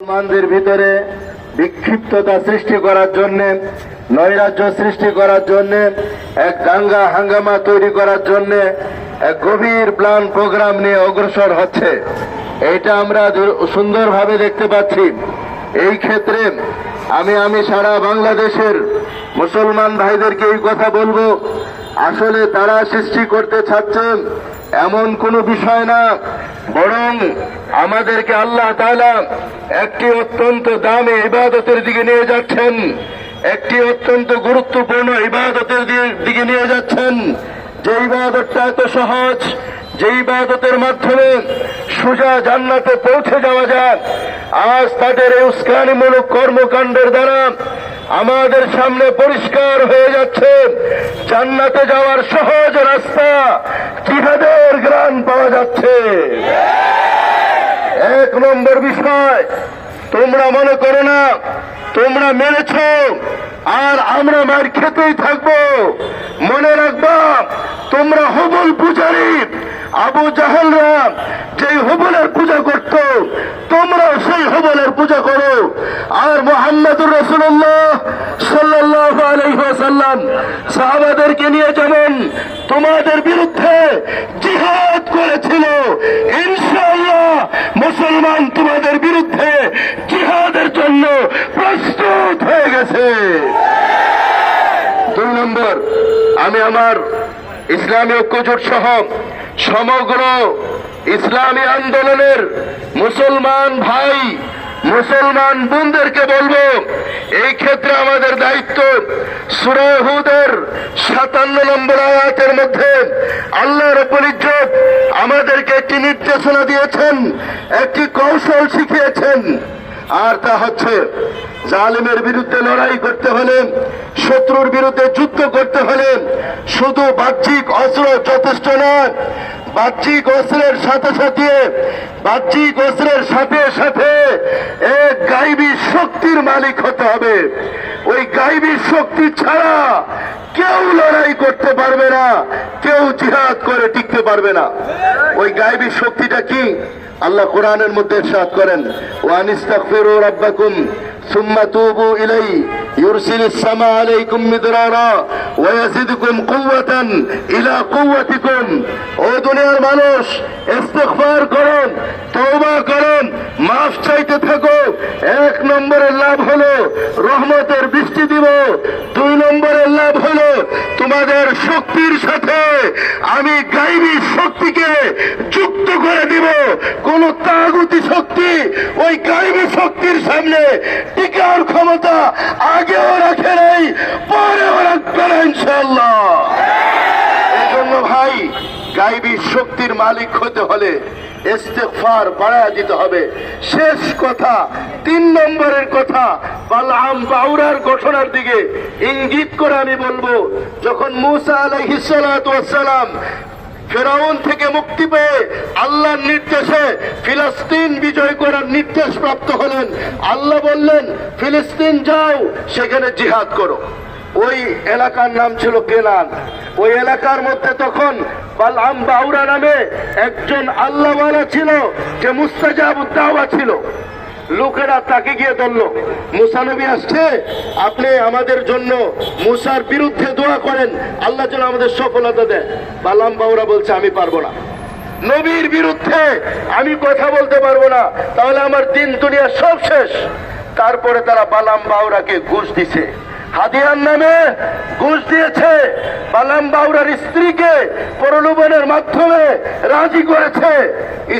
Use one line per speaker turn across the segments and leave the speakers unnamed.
মুসলমানদের ভিতরে বিক্ষিপ্ততা সৃষ্টি করার জন্য, নৈরাজ্য সৃষ্টি করার জন্য, এক দাঙ্গা হাঙ্গামা তৈরি করার জন্য এক গভীর প্ল্যান প্রোগ্রাম নিয়ে অগ্রসর হচ্ছে। এইটা আমরা সুন্দরভাবে দেখতে পাচ্ছি। এই ক্ষেত্রে আমি আমি সারা বাংলাদেশের মুসলমান ভাইদেরকে এই কথা বলব, আসলে তারা সৃষ্টি করতে চাচ্ছেন এমন কোনো বিষয় না। বরং আমাদেরকে আল্লাহ তাআলা একটি অত্যন্ত দামে ইবাদতের দিকে নিয়ে যাচ্ছেন, একটি অত্যন্ত গুরুত্বপূর্ণ ইবাদতের দিকে নিয়ে যাচ্ছেন। যে ইবাদতটা এত সহজ, যে ইবাদতের মাধ্যমে সোজা জান্নাতে পৌঁছে যাওয়া যায়, আজ তাদের এই উস্কানিমূলক কর্মকাণ্ডের দ্বারা আমাদের সামনে পরিষ্কার হয়ে যাচ্ছে। জান্নাতে যাওয়ার সহজ রাস্তা পাওয়া যাচ্ছে। এক নম্বর বিষয়, তোমরা মনে করো না, তোমরা মেরেছ আর আমরা মার খেতেই থাকব। মনে রাখবা, তোমরা হবল পূজারী। আবু জাহালরা যেই হবলের পূজা করত তোমরা সেই হবলের পূজা করো। আর মোহাম্মদুর রসুল্লাহ সাল্লাহ সাহাবাদেরকে নিয়ে যেমন তোমাদের বিরুদ্ধে জিহাদ করেছিল ইনশাআল্লাহ মুসলমান তোমাদের বিরুদ্ধে জিহাদের জন্য প্রস্তুত হয়ে গেছে দুই নম্বর আমি আমার ইসলামী ঐক্যজোট সহ সমগ্র ইসলামী আন্দোলনের মুসলমান ভাই, মুসলমান বোনদেরকে বলব, এই ক্ষেত্রে আমাদের দায়িত্ব সুরাহুদের সাতান্ন নম্বর আয়াতের মধ্যে আল্লাহ রব্বুল ইজ্জত আমাদেরকে একটি নির্দেশনা দিয়েছেন, একটি কৌশল শিখিয়েছেন। আর তা হচ্ছে, জালিমের বিরুদ্ধে লড়াই করতে হলে, শত্রুর বিরুদ্ধে যুদ্ধ করতে হলে শুধু বাহ্যিক অস্ত্র যথেষ্ট নয়, বাহ্যিক অস্ত্রের সাথে সাথে, বাহ্যিক অস্ত্রের সাথে সাথে এক গাইবী শক্তির মালিক হতে হবে। ওই গাইবী শক্তি ছাড়া কেউ লড়াই করতে পারবে না। কেউ জিহাদ করে টিকতে পারবে না। ওই গায়েবী শক্তিটা কি? আল্লাহ কোরআনের মধ্যে সাত করেন ওয়ানিস্তাকফিরু রাব্বাকুম সুম্মা তুবু ইলাই ইউরসিলিস সামা আলাইকুম মিদরারা ওয়াজিদুকুম কুওয়াতান ইলা কুওয়াতিকুম ও দুনিয়ার মানুষ, ইস্তেগফার করুন, তওবা করুন, মাফ চাইতে থাকো। এক নম্বরের লাভ হলো রহমতের বৃষ্টি দিব। দুই নম্বরের লাভ হলো তোমাদের শক্তির সাথে আমি গাইবী শক্তিকে যুক্ত করে দিব। কোন তাগুতি শক্তি ওই গাইবী শক্তির সামনে টিকার ক্ষমতা আগে আগেও মালিক হতে হলে ইস্তেগফার বাড়ায় দিতে হবে। শেষ কথা, তিন নম্বরের কথা বালাম বাউরার ঘটনার দিকে ইঙ্গিত করে আমি বলব, যখন মুসা আলাইহিস সালাতু ফেরাউন থেকে মুক্তি পেয়ে আল্লাহর নির্দেশে ফিলিস্তিন বিজয় করার নির্দেশ প্রাপ্ত হলেন, আল্লাহ বললেন, ফিলিস্তিন যাও, সেখানে জিহাদ করো। ওই এলাকার নাম ছিল কেনান ওই এলাকার মধ্যে তখন বালাম বাউরা নামে একজন আল্লাহওয়ালা ছিল, যে মুস্তাজাবুদ্দাওয়া ছিল। লোকেরা তাকে গিয়ে ধরলো মুসানবী আসছে, আপনি আমাদের জন্য মুসার বিরুদ্ধে দোয়া করেন, আল্লাহ যেন আমাদের সফলতা দেয় বালাম বাউরা বলছে, আমি পারব না। নবীর বিরুদ্ধে আমি কথা বলতে পারব না, তাহলে আমার দিন দুনিয়া সব শেষ। তারপরে তারা বালাম বাউরাকে ঘুষ দিছে। হাদিয়ার নামে ঘুষ দিয়েছে। বালাম বাউরার স্ত্রীকে প্রলোভনের মাধ্যমে রাজি করেছে।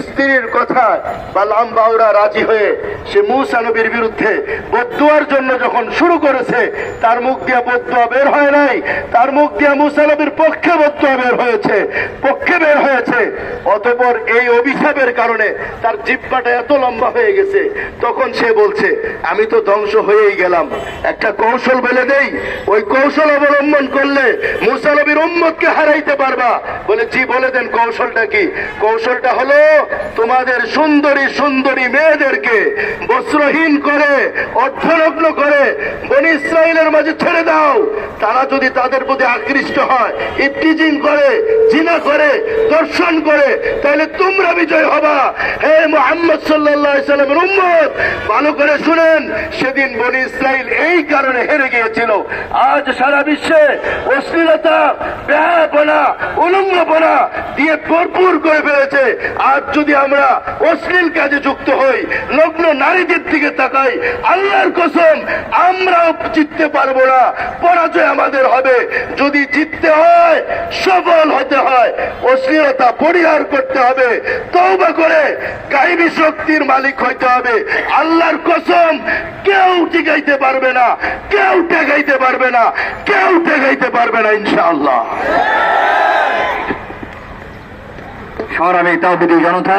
স্ত্রীর কথা বালাম বাউরা রাজি হয়ে সে মুসা নবীর বিরুদ্ধে বদুয়ার জন্য যখন শুরু করেছে, তার মুখ দিয়ে বদুয়া বের হয় নাই। তার মুখ দিয়ে মুসা নবীর পক্ষে বদুয়া বের হয়েছে, পক্ষে বের হয়েছে। অতপর এই অভিশাপের কারণে তার জিব্বাটা এত লম্বা হয়ে গেছে। তখন সে বলছে, আমি তো ধ্বংস হয়েই গেলাম। একটা কৌশল বলে বলে দেই, ওই কৌশল অবলম্বন করলে মুসানবীর উম্মতকে হারাইতে পারবা। বলে, জি, বলে দেন কৌশলটা কি? কৌশলটা হলো তোমাদের সুন্দরী সুন্দরী মেয়েদেরকে বস্ত্রহীন করে অর্থনগ্ন করে বনি ইসরায়েলের মাঝে ছেড়ে দাও। তারা যদি তাদের প্রতি আকৃষ্ট হয় ইফটিজিং করে, জিনা করে, দর্শন করে, তাহলে তোমরা বিজয় হবা। হে মোহাম্মদ সাল্লামের উম্মত, ভালো করে শুনেন, সেদিন বনি ইসরায়েল এই কারণে হেরে গিয়েছিল। আজ সারা বিশ্বে অশ্লীলতা, ব্যাপনা, উলঙ্গপনা দিয়ে ভরপুর করে ফেলেছে। আজ যদি আমরা অশ্লীল কাজে যুক্ত হই নগ্ন নারীদের দিকে তাকাই, আল্লাহর কসম, আমরাও জিততে পারব না। পরাজয় আমাদের হবে। যদি জিততে হয়, সফল হতে হয়, অশ্লীলতা পরিহার করতে হবে তৌবা করে গাইবী শক্তির মালিক হইতে হবে। আল্লাহর কসম, কেউ টিকাইতে পারবে না, কেউ টেকাইতে পারবে না, কেউ টেকাইতে পারবে না, ইনশাআল্লাহ।
সংগ্রামী তাওহিদি জনতা